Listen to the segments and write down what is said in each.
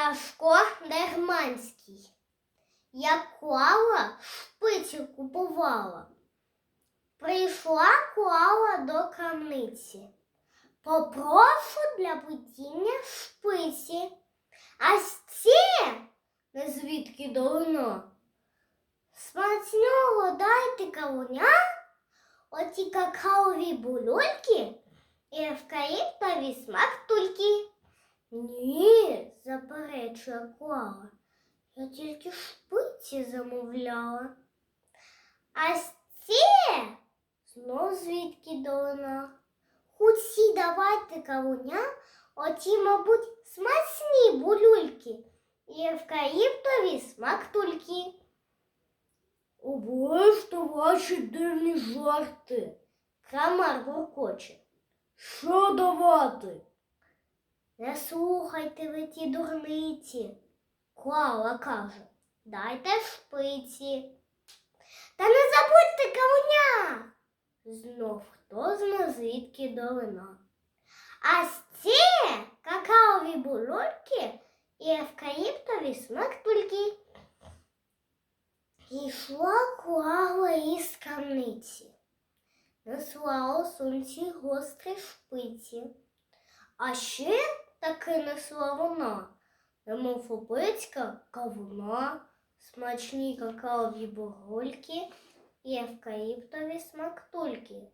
Сашко Дерманський. Я клала, шпиці купувала. Прийшла клала до крамниці. Попрошу для плетіння шпиці. А це не звідки давно. Смачного дайте кавуня, оті какаові булюльки і евкаліптові смактульки. Ні, заперечує Клава. Я тільки шпиці замовляла. А це знов звідки дона. Хусі давайте кавуня, оті, мабуть, смачні булюльки і евкаліптові смактульки. Обожте ваші дивні жарти. Крамар буркоче. Що давати? Не слухайте ви ті дурниці. Клава каже, дайте шпиці. Та не забудьте кавуня. Знов хто зна звідки долина. А це какаові булочки і евкаліптові смактульки. Ішла клава із камниці. Несла у сумці гострі шпиці. А ще таки несла вона, немов опицька кавуна, смачні какаові бурульки і евкаліптові смактульки.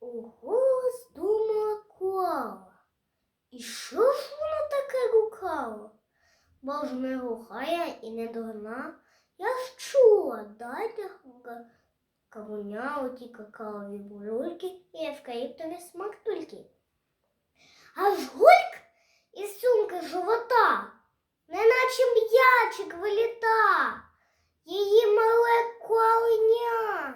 Ого, здумала клава. І що ж вона таке гукала? Бо ж не глухая і не дурна. Я ж чула, дайте кавуня оті какаові бурульки і евкаліптові смактульки. Аж гульк із сумки живота, неначе м'ячик виліта. Її мале коленя.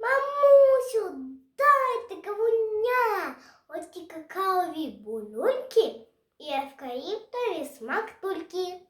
Мамусю, дайте кавуня, оті какаові булюльки і евкаліптові смактульки.